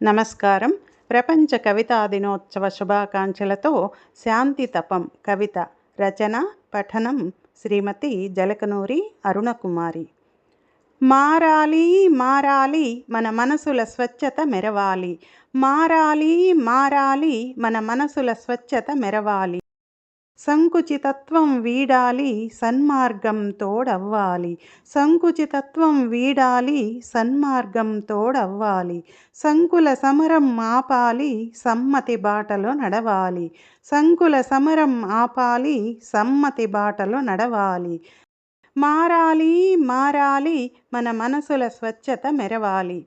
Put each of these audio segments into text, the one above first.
నమస్కారం. ప్రపంచ కవితా దినోత్సవ శుభాకాంక్షలతో శాంతి తపం కవిత రచన పఠనం శ్రీమతి జలకనూరి అరుణకుమారి. మారాలి మారాలి మన మనసుల స్వచ్ఛత మెరవాలి. మారాలి మారాలి మన మనసుల స్వచ్ఛత మెరవాలి. సంకుచితత్వం వీడాలి సన్మార్గం తోడవ్వాలి. సంకుచితత్వం వీడాలి సన్మార్గం తోడవ్వాలి. సంకుల సమరం ఆపాలి సమ్మతి బాటలో నడవాలి. సంకుల సమరం ఆపాలి సమ్మతి బాటలో నడవాలి. మారాలి మారాలి మన మనసుల స్వచ్ఛత మెరవాలి.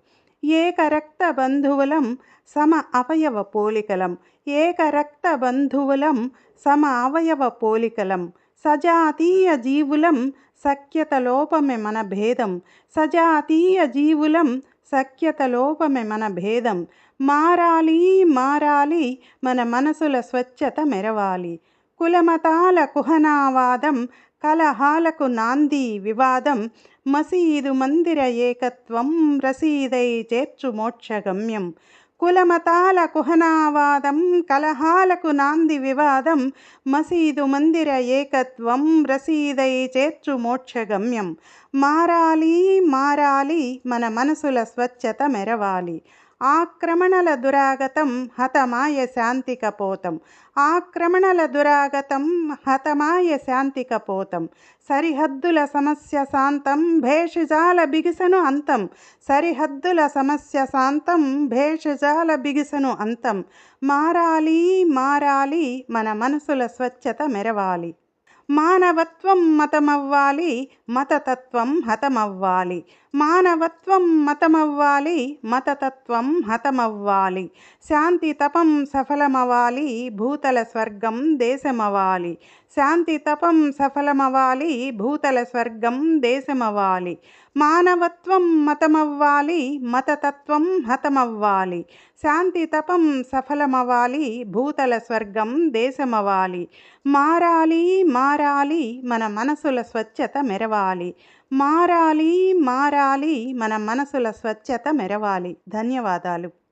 ఏకరక్త బంధువులం సమ అవయవ పోలికలం? ఏకరక్త బంధువులం సమ అవయవ పోలికలం? సజాతీయ జీవులం సఖ్యత లోపమే మన భేదం. సజాతీయ జీవులం సఖ్యత లోపమే మన భేదం. మారాలి మారాలి మన మనసుల స్వచ్ఛత మెరవాలి. కులమతాల కుహనావాదం కలహాలకు నాంది వివాదం మసీదు మందిర ఏకత్వం రసీదై చేర్చు మోక్షగమ్యం. కులమతాల కుహనావాదం కలహాలకు నాంది వివాదం మసీదు మందిర ఏకత్వం రసీదై చేర్చు మోక్షగమ్యం. మారాలి మారాలి మన మనసుల స్వచ్ఛత మెరవాలి. ఆక్రమణల దురాగతం హతమాయ శాంతికపోతం. ఆక్రమణల దురాగతం హతమాయ శాంతికపోతం. సరిహద్దుల సమస్య శాంతం భేషజాల బిగిసను అంతం. సరిహద్దుల సమస్య శాంతం భేషజాల బిగిసను అంతం. మారాలి మారాలి మన మనసుల స్వచ్ఛత మెరవాలి. మానవత్వం మతమవ్వాలి మతతత్వం హతమవ్వాలి. మానవత్వం మతమవ్వాలి మతతత్వం హతమవ్వాలి. శాంతి తపం సఫలమవ్వాలి భూతల స్వర్గం దేశమవాలి శాంతి తపం సఫలమవ్వాలి భూతల స్వర్గం దేశమవ్వాలి. మానవత్వం మతమవ్వాలి మతతత్వం హతమవ్వాలి. శాంతి తపం సఫలమవ్వాలి భూతల స్వర్గం దేశమవ్వాలి. మారాలి మారాలి మన మనసుల స్వచ్ఛత మెరవాలి. మారాలి మారాలి మన మనసుల స్వచ్ఛత మెరవాలి. ధన్యవాదాలు.